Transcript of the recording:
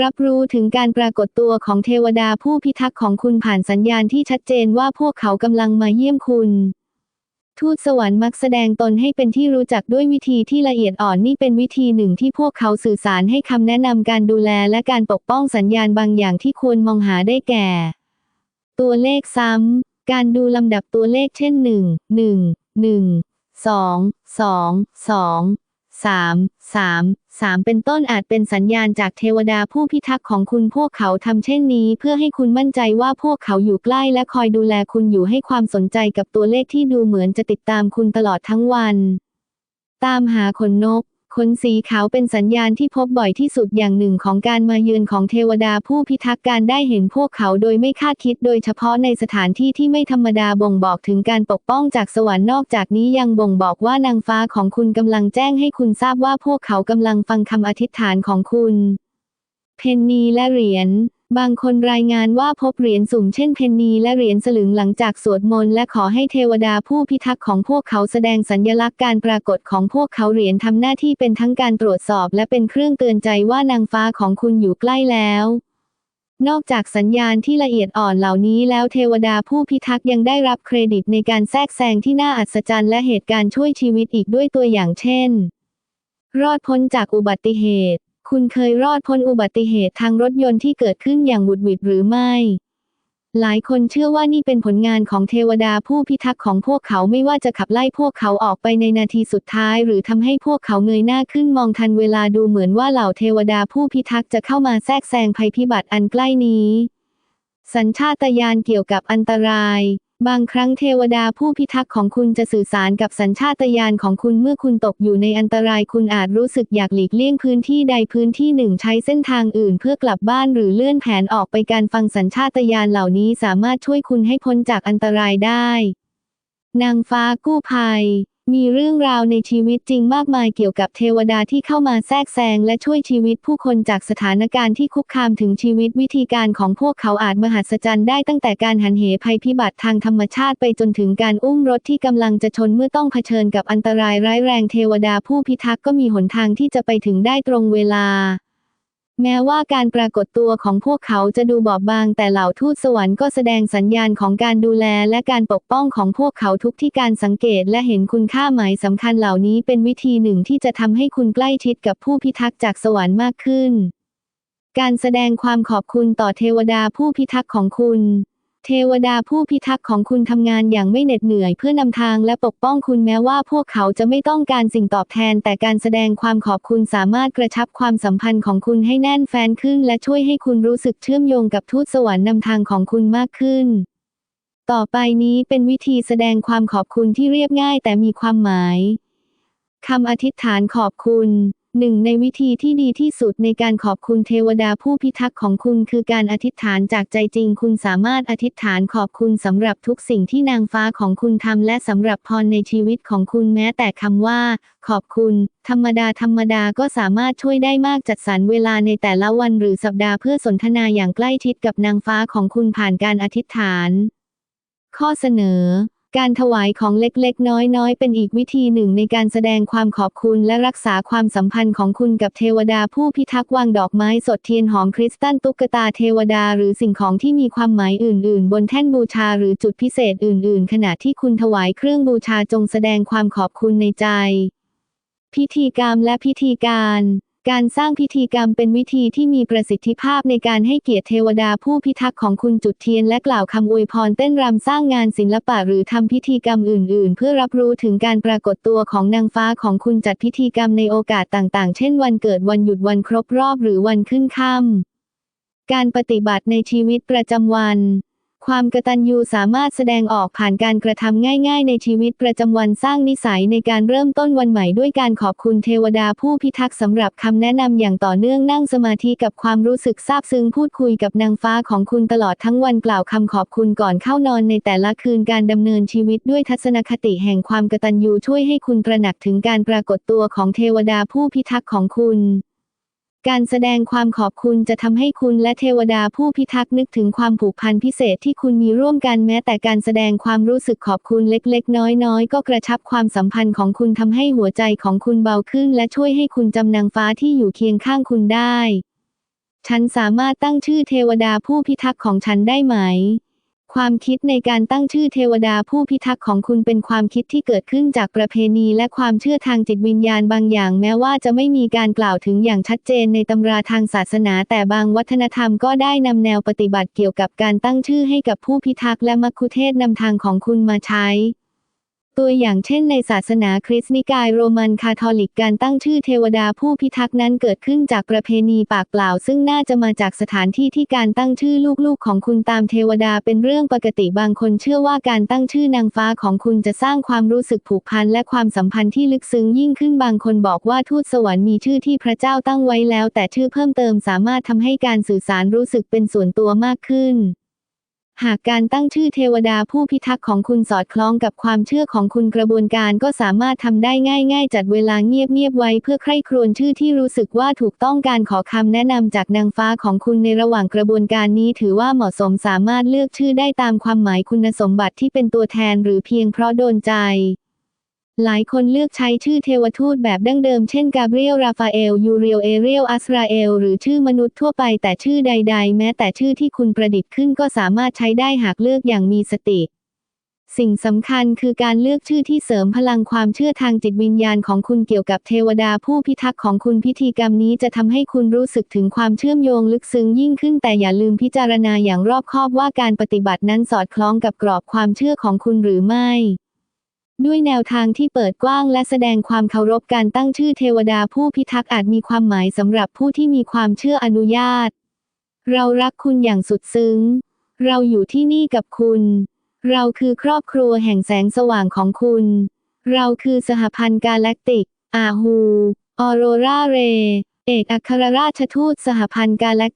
รับรู้ถึงการปรากฏตัวของเทวดาผู้พิทักษ์ของคุณผ่านสัญญาณที่ชัดเจนว่าพวกเขากำลังมาเยี่ยมคุณทูตสวรรค์มักแสดงตนให้เป็นที่รู้จักด้วยวิธีที่ละเอียดอ่อนนี่เป็นวิธีหนึ่งที่พวกเขาสื่อสารให้คำแนะนำการดูแลและการปกป้องสัญญาณบางอย่างที่ควรมองหาได้แก่ ตัวเลขซ้ำ การดูลำดับตัวเลขเช่น1 1 1 2 2 2 3 3 3 เป็นต้นอาจเป็นสัญญาณจากเทวดาผู้พิทักษ์ของคุณพวกเขาทำเช่นนี้ เพื่อให้คุณมั่นใจว่าพวกเขาอยู่ใกล้และคอยดูแลคุณอยู่ให้ความสนใจกับตัวเลขที่ดูเหมือนจะติดตามคุณตลอดทั้งวัน ตามหาขนนก ขนสีขาวเป็นสัญญาณที่พบบ่อยที่สุดอย่างหนึ่งของการมาเยือนของเทวดาผู้พิทักษ์การได้เห็นพวกเขาโดยไม่คาดคิดโดยเฉพาะในสถานที่ที่ไม่ธรรมดาบ่งบอกถึงการปกป้องจากสวรรค์นอกจากนี้ยังบ่งบอกว่านางฟ้าของคุณกำลังแจ้งให้คุณทราบว่าพวกเขากำลังฟังคำอธิษฐานของคุณ เพนนีและเหรียญ บางคนรายงานว่าพบเหรียญสุ่มเช่นเพนนีและเหรียญสลึงหลังจากสวดมนต์และขอให้เทวดาผู้พิทักษ์ของพวกเขาแสดงสัญญลักษณ์การปรากฏของพวกเขาเหรียญทำหน้าที่เป็นทั้งการตรวจสอบและเป็นเครื่องเตือนใจว่านางฟ้าของคุณอยู่ใกล้แล้ว นอกจากสัญญาณที่ละเอียดอ่อนเหล่านี้แล้วเทวดาผู้พิทักษ์ยังได้รับเครดิตในการแทรกแซงที่น่าอัศจรรย์และเหตุการณ์ช่วยชีวิตอีกด้วยตัวอย่างเช่น รอดพ้นจากอุบัติเหตุ คุณเคยรอดพ้นอุบัติเหตุทางรถยนต์ที่เกิดขึ้นอย่างหวุดหวิดหรือไม่ หลายคนเชื่อว่านี่เป็นผลงานของเทวดาผู้พิทักษ์ของพวกเขาไม่ว่าจะขับไล่พวกเขาออกไปในนาทีสุดท้าย หรือทำให้พวกเขาเงยหน้าขึ้นมองทันเวลาดูเหมือนว่าเหล่าเทวดาผู้พิทักษ์จะเข้ามาแทรกแซงภัยพิบัติอันใกล้นี้ สัญชาตญาณเกี่ยวกับอันตราย บางครั้งเทวดาผู้พิทักษ์ของคุณจะสื่อสารกับสัญชาตญาณของคุณเมื่อคุณตกอยู่ในอันตรายคุณอาจรู้สึกอยากหลีกเลี่ยงพื้นที่ใดพื้นที่หนึ่งใช้เส้นทางอื่นเพื่อกลับบ้านหรือเลื่อนแผนออกไปการฟังสัญชาตญาณเหล่านี้สามารถช่วยคุณให้พ้นจากอันตรายได้ นางฟ้ากู้ภัย มีเรื่องราวในชีวิตจริงมากมายเกี่ยวกับเทวดาที่เข้ามาแทรกแซงและช่วยชีวิตผู้คนจากสถานการณ์ที่คุกคามถึงชีวิตวิธีการของพวกเขาอาจมหัศจรรย์ได้ตั้งแต่การหันเหภัยพิบัติทางธรรมชาติไปจนถึงการอุ้มรถที่กำลังจะชนเมื่อต้องเผชิญกับอันตรายร้ายแรงเทวดาผู้พิทักษ์ก็มีหนทางที่จะไปถึงได้ตรงเวลา แม้ว่าการปรากฏตัวของพวกเขาจะดูบอบบาง แต่เหล่าทูตสวรรค์ก็แสดงสัญญาณของการดูแลและการปกป้องของพวกเขาทุกที่การสังเกตและเห็นคุณค่าหมายสำคัญเหล่านี้เป็นวิธีหนึ่งที่จะทำให้คุณใกล้ชิดกับผู้พิทักษ์จากสวรรค์มากขึ้น การแสดงความขอบคุณต่อเทวดาผู้พิทักษ์ของคุณ เทวดาผู้พิทักษ์ของคุณทำงานอย่างไม่เหน็ดเหนื่อยเพื่อนำทางและปกป้องคุณแม้ว่าพวกเขาจะไม่ต้องการสิ่งตอบแทน แต่การแสดงความขอบคุณสามารถกระชับความสัมพันธ์ของคุณให้แน่นแฟ้นขึ้น และช่วยให้คุณรู้สึกเชื่อมโยงกับทูตสวรรค์นำทางของคุณมากขึ้น ต่อไปนี้เป็นวิธีแสดงความขอบคุณที่เรียบง่ายแต่มีความหมายคำอธิษฐานขอบคุณ หนึ่งในวิธีที่ดีที่สุดในการขอบคุณเทวดาผู้พิทักษ์ของคุณคือการอธิษฐานจากใจจริง คุณสามารถอธิษฐานขอบคุณสำหรับทุกสิ่งที่นางฟ้าของคุณทำและสำหรับพรในชีวิตของคุณแม้แต่คำว่า ขอบคุณ ธรรมดาธรรมดาก็สามารถช่วยได้มากจัดสรรเวลาในแต่ละวันหรือสัปดาห์เพื่อสนทนาอย่างใกล้ชิดกับนางฟ้าของคุณผ่านการอธิษฐาน ข้อเสนอ การถวายของเล็กๆ น้อยๆ เป็นอีกวิธีหนึ่งในการแสดงความขอบคุณและรักษาความสัมพันธ์ของคุณกับเทวดาผู้พิทักษ์วางดอกไม้สดเทียนหอมคริสตัลตุ๊กตาเทวดาหรือสิ่งของที่มีความหมายอื่น ๆ บนแท่นบูชาหรือจุดพิเศษอื่น ๆ ขณะที่คุณถวายเครื่องบูชาจงแสดงความขอบคุณในใจ พิธีกรรมและพิธีการ การสร้างพิธีกรรมเป็นวิธีที่มีประสิทธิภาพในการให้เกียรติเทวดาผู้พิทักษ์ของคุณจุดเทียนและกล่าวคำอวยพรเต้นรำสร้างงานศิลปะหรือทำพิธีกรรมอื่น ๆ เพื่อรับรู้ถึงการปรากฏตัวของนางฟ้าของคุณจัดพิธีกรรมในโอกาสต่าง ๆ เช่น วันเกิดวันหยุดวันครบรอบหรือวันขึ้นค่ำการปฏิบัติในชีวิตประจำวัน ความกตัญญูสามารถแสดงออกผ่านการกระทำง่ายๆ ในชีวิตประจำวันสร้างนิสัยในการเริ่มต้นวันใหม่ด้วยการขอบคุณเทวดาผู้พิทักษ์สำหรับคำแนะนำอย่างต่อเนื่องนั่งสมาธิกับความรู้สึกซาบซึ้งพูดคุยกับนางฟ้าของคุณตลอดทั้งวันกล่าวคำขอบคุณก่อนเข้านอนในแต่ละคืนการดำเนินชีวิตด้วยทัศนคติแห่งความกตัญญูช่วยให้คุณตระหนักถึงการปรากฏตัวของเทวดาผู้พิทักษ์ของคุณ การแสดงความขอบคุณจะทำให้คุณและเทวดาผู้พิทักษ์นึกถึงความผูกพันพิเศษที่คุณมีร่วมกันแม้แต่การแสดงความรู้สึกขอบคุณเล็กๆ น้อยๆ ก็กระชับความสัมพันธ์ของคุณทำให้หัวใจของคุณเบาขึ้น และช่วยให้คุณจำนางฟ้าที่อยู่เคียงข้างคุณได้ ฉันสามารถตั้งชื่อเทวดาผู้พิทักษ์ของฉันได้ไหม ความคิดในการตั้งชื่อเทวดาผู้พิทักษ์ของคุณเป็นความคิดที่เกิดขึ้นจากประเพณีและความเชื่อทางจิตวิญญาณบางอย่าง แม้ว่าจะไม่มีการกล่าวถึงอย่างชัดเจนในตำราทางศาสนา แต่บางวัฒนธรรมก็ได้นำแนวปฏิบัติเกี่ยวกับการตั้งชื่อให้กับผู้พิทักษ์และมัคคุเทศนำทางของคุณมาใช้ ตัวอย่างเช่นในศาสนาคริสต์นิกายโรมันคาทอลิกการตั้งชื่อเทวดาผู้พิทักษ์นั้นเกิดขึ้นจากประเพณีปากเปล่า ซึ่งน่าจะมาจากสถานที่ที่การตั้งชื่อลูกๆ ของคุณตามเทวดาเป็นเรื่องปกติบางคนเชื่อว่าการตั้งชื่อนางฟ้าของคุณจะสร้างความรู้สึกผูกพันและความสัมพันธ์ที่ลึกซึ้งยิ่งขึ้นบางคนบอกว่าทูตสวรรค์มีชื่อที่พระเจ้าตั้งไว้แล้ว แต่ชื่อเพิ่มเติมสามารถทำให้การสื่อสารรู้สึกเป็นส่วนตัวมากขึ้น หากการตั้งชื่อเทวดาผู้พิทักษ์ของคุณสอดคล้องกับความเชื่อของคุณกระบวนการก็สามารถทำได้ง่าย ๆ จัดเวลาเงียบๆไว้เพื่อใคร่ครวญชื่อที่รู้สึกว่าถูกต้องการขอคำแนะนำจากนางฟ้าของคุณในระหว่างกระบวนการนี้ถือว่าเหมาะสมสามารถเลือกชื่อได้ตามความหมายคุณสมบัติที่เป็นตัวแทนหรือเพียงเพราะโดนใจ หลายคนเลือกใช้ชื่อเทวทูตแบบดั้งเดิมเช่นกาเบรียล ราฟาเอล ยูเรียล เอเรียลอัสราเอล หรือชื่อมนุษย์ทั่วไปแต่ชื่อใด ๆ แม้แต่ชื่อที่คุณประดิษฐ์ขึ้นก็สามารถใช้ได้หากเลือกอย่างมีสติ สิ่งสำคัญคือการเลือกชื่อที่เสริมพลังความเชื่อทางจิตวิญญาณของคุณเกี่ยวกับเทวดาผู้พิทักษ์ของคุณพิธีกรรมนี้จะทำให้คุณรู้สึกถึงความเชื่อมโยงลึกซึ้งยิ่งขึ้นแต่อย่าลืมพิจารณาอย่างรอบคอบว่าการปฏิบัตินั้นสอดคล้องกับกรอบความเชื่อของคุณหรือไม่ ด้วยแนวทางที่เปิดกว้างและแสดงความเคารพการตั้งชื่อเทวดาผู้พิทักษ์อาจมีความหมายสำหรับผู้ที่มีความเชื่ออนุญาต เรารักคุณอย่างสุดซึ้ง เราอยู่ที่นี่กับคุณ เราคือครอบครัวแห่งแสงสว่างของคุณ เราคือสหพันธ์กาแล็กติก อาฮู ออโรราเร เอกอัครราชทูตสหพันธ์กาแล็ก